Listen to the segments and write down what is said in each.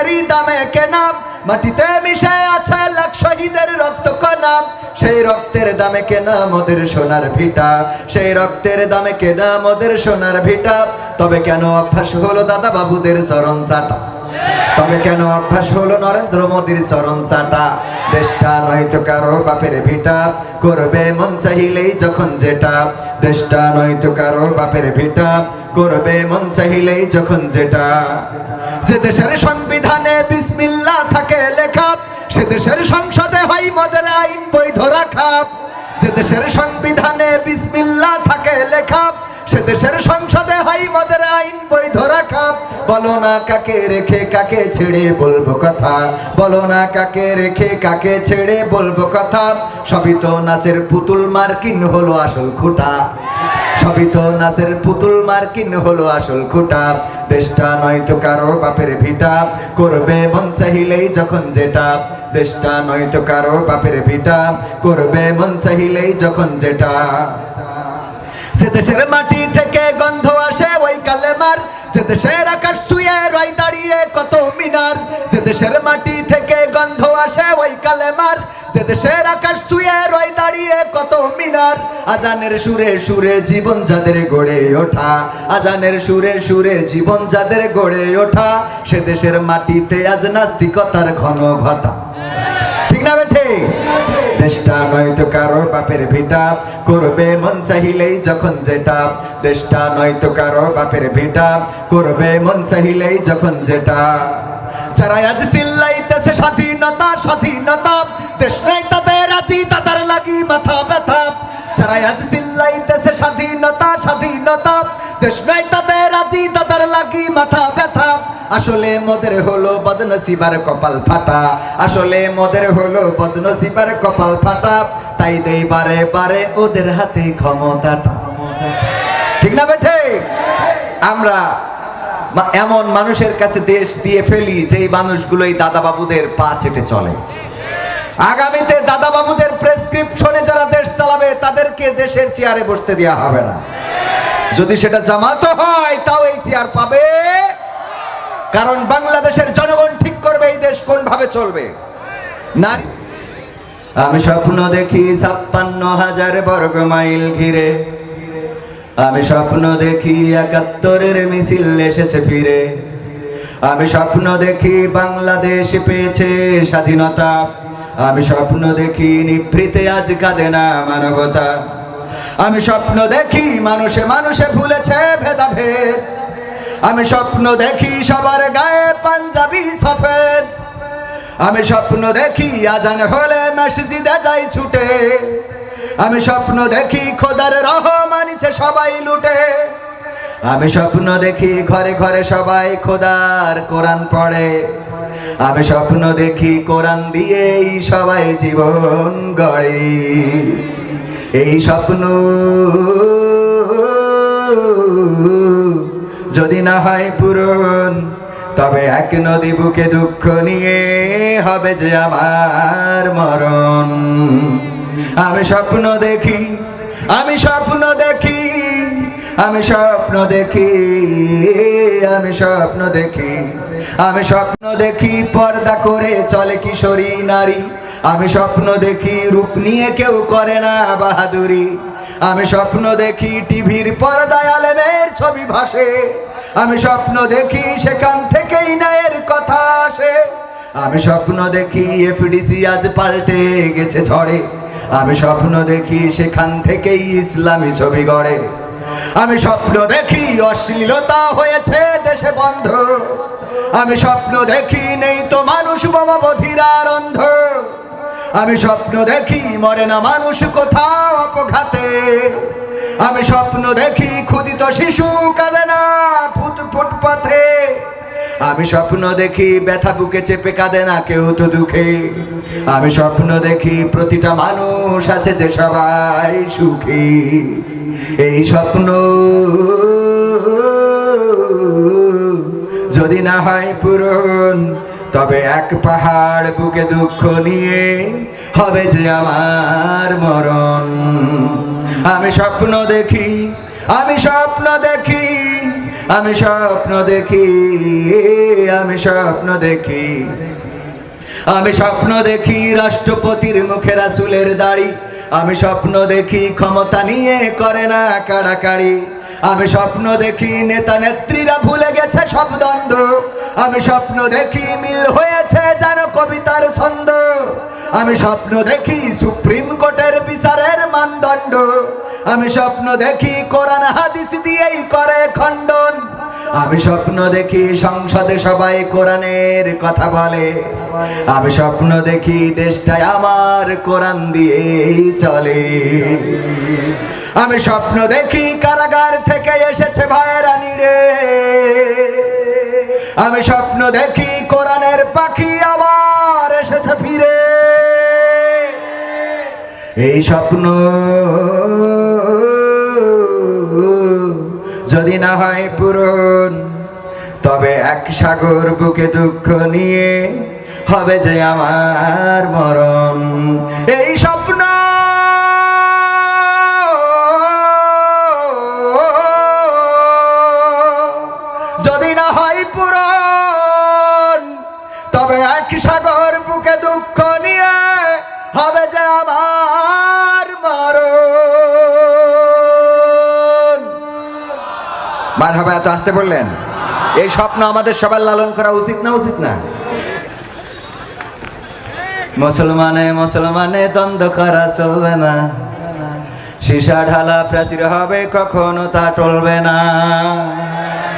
ইজ্জতেরই দামে কেনা, মাটিতে মিশে আছে লাখ শহীদের রক্ত কণা সেই রক্তের দামে কেনা মোদের সোনার ভিটা, সেই রক্তের দামে কেনা মোদের সোনার ভিটা। তবে কেন অভ্যাস হলো দাদা বাবুদের চরণ চাটা? তবে কেন অভ্যাস হলো নরেন্দ্র মোদীর চরণ চাটা? দেশটা নয়তো কারও বাপের ভিটা, করবে মন চাহিলেই যখন যেটা। দেশটা নয়তো কারও বাপের ভিটা, করবে মন চাহিলেই যখন যেটা। যে দেশের সংবিধানে বিসমিল্লাহ থাকে লেখা, সে দেশের সংসদে হয় মদের আইন বৈধ রাখা। যে দেশের সংবিধানে বিসমিল্লাহ থাকে লেখা, সে দেশের সংসদে হয় মদের আইন বৈধ রাখা। বলো না কাকে রেখে কাকে ছেড়ে বলব কথা, বলো না কাকে রেখে কাকে ছেড়ে বলব কথা। সবই তো নাচের পুতুল মার্কিন হলো আসল খুঁটা। সবই তো নাচের পুতুল, মার্কিন হলো আসল খুঁটা। দেশটা নয়তো কারও বাপের ভিটা। করবে মন চাহিলেই যখন যেটা। দেশটা নয়তো কারও বাপের ভিটা। করবে মন চাহিলেই যখন যেটা। সে দেশের মাটি থেকে গন্ধ আসে ওই কালেমার। সে দেশের আকাশ ছুঁয়ে রয় দাঁড়িয়ে কত মিনার। সে দেশের মাটি থেকে গন্ধ আসে ওই কালেমার। সে দেশের আকাশ ছুঁয়ে রয় দাঁড়িয়ে কত মিনার। আজানের সুরে সুরে জীবন যাদের গড়ে ওঠা। আজানের সুরে সুরে জীবন যাদের গড়ে ওঠা। সে দেশের মাটিতে আজ নাস্তিকতার ঘন ঘটা। ঠিক না বেঠে? দেশটা নয়তো কারও বাপের ভিটা। করবে মন চাহিলেই যখন যেটা। দেশটা নয়তো কারও বাপের ভিটা। করবে মন চাহিলেই যখন যেটা। যারা আজ চিল্লাইতেছে স্বাধীনতা স্বাধীনতা। যারা আজ চিল্লাইতেছে স্বাধীনতা স্বাধীনতা। দেশ নাই তাদের আছি তাদের লাগি মাথা ব্যথা। আসলে মোদের হলো বদনসিবার কপাল ফাটা। আসলে মোদের হলো বদনসিবার কপাল ফাটা। তাই দেই বারে বারে ওদের হাতে ক্ষমতাটা। ঠিক না বেঠে? আমরা এমন মানুষের কাছে দেশ দিয়ে ফেলি, যেই মানুষগুলোই দাদা বাবুদের পা চেটে চলে। আগামীতে দাদা বাবুদের প্রেসক্রিপশনে যারা তাদেরকে দেশের চেয়ারে বসতে দেওয়া হবে না। যদি সেটা জামাত হয়, তাও এই চেয়ার পাবে। কারণ বাংলাদেশের জনগণ ঠিক করবে এই দেশ কোন ভাবে চলবে। নারী আমি স্বপ্ন দেখি ছাপ্পান্ন হাজার বর্গ মাইল ঘিরে। আমি স্বপ্ন দেখি একাত্তরের মিছিল এসেছে ফিরে। আমি স্বপ্ন দেখি বাংলাদেশ পেয়েছে স্বাধীনতা। আমি স্বপ্ন দেখি নিভৃতে আজ কাঁদে না মানবতা। আমি স্বপ্ন দেখি মানুষে মানুষে ভুলেছে ভেদাভেদ। আমি স্বপ্ন দেখি সবার গায়ে পাঞ্জাবি সফেদ। আমি স্বপ্ন দেখি আজান হলে মসজিদে যাই ছুটে। আমি স্বপ্ন দেখি খোদার রহমানিছে সবাই লুটে। আমি স্বপ্ন দেখি ঘরে ঘরে সবাই খোদার কোরআন পড়ে। আমি স্বপ্ন দেখি কোরআন দিয়েই সবাই জীবন গড়ে। এই স্বপ্ন যদি না হয় পূরণ, তবে এক নদী বুকে দুঃখ নিয়ে হবে যে আমার মরণ। আমি স্বপ্ন দেখি, আমি স্বপ্ন দেখি আমি স্বপ্ন দেখি, আমি স্বপ্ন দেখি। আমি স্বপ্ন দেখি পর্দা করে চলে কিশোরী নারী। আমি স্বপ্ন দেখি রূপ নিয়ে কেউ করে না বাহাদুরি। আমি স্বপ্ন দেখি টিভির পর্দায় আলেমের ছবি ভাসে। আমি স্বপ্ন দেখি সেখান থেকেই ন্যায়ের কথা আসে। আমি স্বপ্ন দেখি এফডিসি আজ পাল্টে গেছে ঝড়ে। আমি স্বপ্ন দেখি সেখান থেকেই ইসলামী ছবি গড়ে। আমি স্বপ্ন দেখি অশ্লীলতা হয়েছে দেশে বন্ধ। আমি স্বপ্ন দেখি নেই তো মানুষ বাবা বধিরার অন্ধ। আমি স্বপ্ন দেখি মরে না মানুষ কোথাও অপঘাতে। আমি স্বপ্ন দেখি ক্ষুদিত শিশু কাঁদে না ফুট ফুটপাথে আমি স্বপ্ন দেখি ব্যথা বুকে চেপে কাঁদে না কেউ তো দুঃখে। আমি স্বপ্ন দেখি প্রতিটা মানুষ আছে যে সবাই সুখী। এই স্বপ্ন যদি না হয় পূরণ, তবে এক পাহাড় বুকে দুঃখ নিয়ে হবে যে আমার মরণ। আমি স্বপ্ন দেখি, আমি স্বপ্ন দেখি আমি স্বপ্ন দেখি, আমি স্বপ্ন দেখি। আমি স্বপ্ন দেখি রাষ্ট্রপতির মুখে রাসুলের দাড়ি। আমি স্বপ্ন দেখি ক্ষমতা নিয়ে করে না কাড়াকাড়ি। আমি স্বপ্ন দেখি নেতা নেত্রীরা ভুলে গেছে সব দ্বন্দ্ব। আমি স্বপ্ন দেখি মিল হয়েছে যেন কবিতার ছন্দ। আমি স্বপ্ন দেখি সুপ্রিম কোর্টের বিচারের মানদণ্ড। আমি স্বপ্ন দেখি কোরআন হাদিস দিয়েই করে খণ্ডন। আমি স্বপ্ন দেখি সংসদে সবাই কোরআনের কথা বলে। আমি স্বপ্ন দেখি দেশটায় আমার কোরআন দিয়েই চলে। আমি স্বপ্ন দেখি কারাগার থেকে এসেছে ভাইয়েরা নিড়ে আমি স্বপ্ন দেখি কোরআনের পাখি এই স্বপ্ন যদি না হয় পূরণ, তবে এক সাগর বুকে দুঃখ নিয়ে হবে যে আমার মরণ। এই স্বপ্ন যদি না হয় পূরণ, তবে এক সাগর হবে এত আসতে বললেন? এই স্বপ্ন আমাদের সবার লালন করা উচিত না উচিত না? মুসলমানে মুসলমানে দ্বন্দ্ব করা চলবে না। সীসা ঢালা প্রাচীর হবে, কখনো তা টলবে না।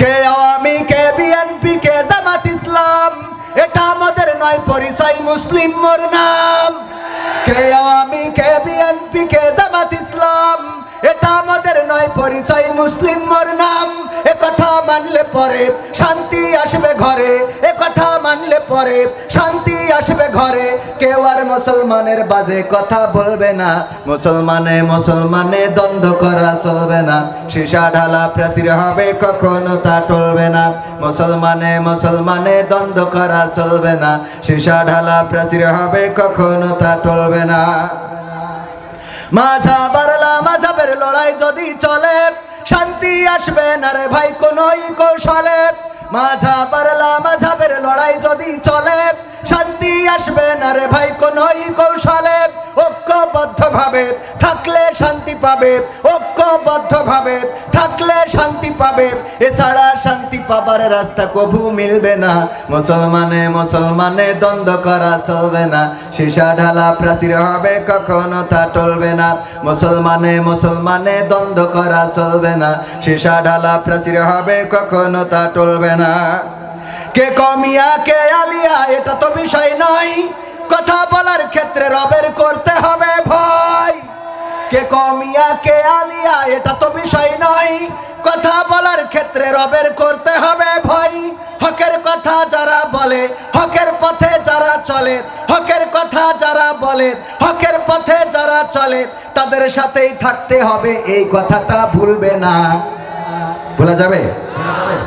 কে আওয়ামী, কে বিএনপি, কে জামাত ইসলাম, এটা আমাদের নয়, পরিচয় মুসলিম মোর নাম। কে আওয়ামী, কে বিএনপি, কে জামাত ইসলাম, এটা আমাদের নয়, পরিচয় মুসলিম মোর নাম। পরে শান্তি আসবে ঘরে, এ কথা মানলে পরে শান্তি আসবে ঘরে। কেউ আর মুসলমানের বাজে কথা বলবে না, মুসলমানে মুসলমানে দ্বন্দ্ব করা চলবে না। সীসা ঢালা প্রাচীর হবে, কখনো তা টলবে না। মুসলমানে মুসলমানে দ্বন্দ্ব করা চলবে না। সীসা ঢালা প্রাচীর হবে, কখনো তা টলবে না। মাঝা বারলা মাঝাবের লড়াই যদি চলে শান্তি আসবে না রে ভাই, কোনই কৌশলে। মাঝা পারলা মাঝাবের লড়াই যদি চলে, শান্তি আসবে না রে ভাই, কোনই কৌশলে। ভাবে থাকলে শান্তি পাবে ঐক্যবদ্ধ ভাবে থাকলে শান্তি পাবে। এছাড়া শান্তি পাবার রাস্তা কভু মিলবে না। মুসলমানে মুসলমানে দ্বন্দ্ব করা চলবে না। সীসা ঢালা প্রাচীর হবে, কখনো তা টলবে না। মুসলমানে মুসলমানে দ্বন্দ্ব করা চলবে না। সীসা ঢালা প্রাচীর হবে, কখনো তা টলবে না। কে কমিয়া, কে আলিয়া, এটা তো বিষয় নয়। কথা বলার ক্ষেত্রে রবের করতে হবে ভয়। কে কমিয়া, কে আলিয়া, এটা তো বিষয় নয়। কথা বলার ক্ষেত্রে রবের করতে হবে ভয়। হকের কথা যারা বলে, হকের পথে যারা চলে, হকের কথা যারা বলে, হকের পথে যারা চলে, তাদের সাথেই থাকতে হবে, এই কথাটা ভুলবে না। বলা যাবে?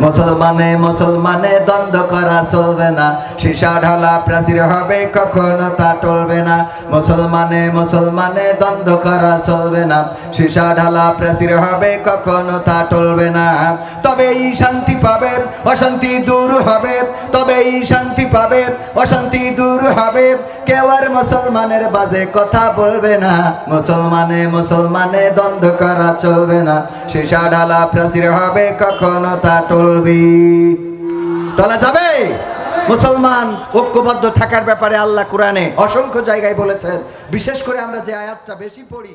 মুসলমানে মুসলমানে দ্বন্দ্ব করা চলবে না। সীসা ঢালা প্রাচীর হবে, কখনো তা টলবে না। মুসলমানে মুসলমানে দ্বন্দ্ব করা চলবে না। সীসা ঢালা প্রাচীর হবে, কখনো তা টলবে না। তবেই শান্তি পাবে, অশান্তি দূর হবে। তবেই শান্তি পাবে, অশান্তি দূর হবে। কেউ আর মুসলমানের বাজে কথা বলবে না। মুসলমানে মুসলমানে দ্বন্দ্ব করা চলবে না। সীসা ঢালা প্রাচীর হবে, কখনো তা টলবি। টলা যাবে? মুসলমান ঐক্যবদ্ধ থাকার ব্যাপারে আল্লাহ কোরআনে অসংখ্য জায়গায় বলেছেন। বিশেষ করে আমরা যে আয়াতটা বেশি পড়ি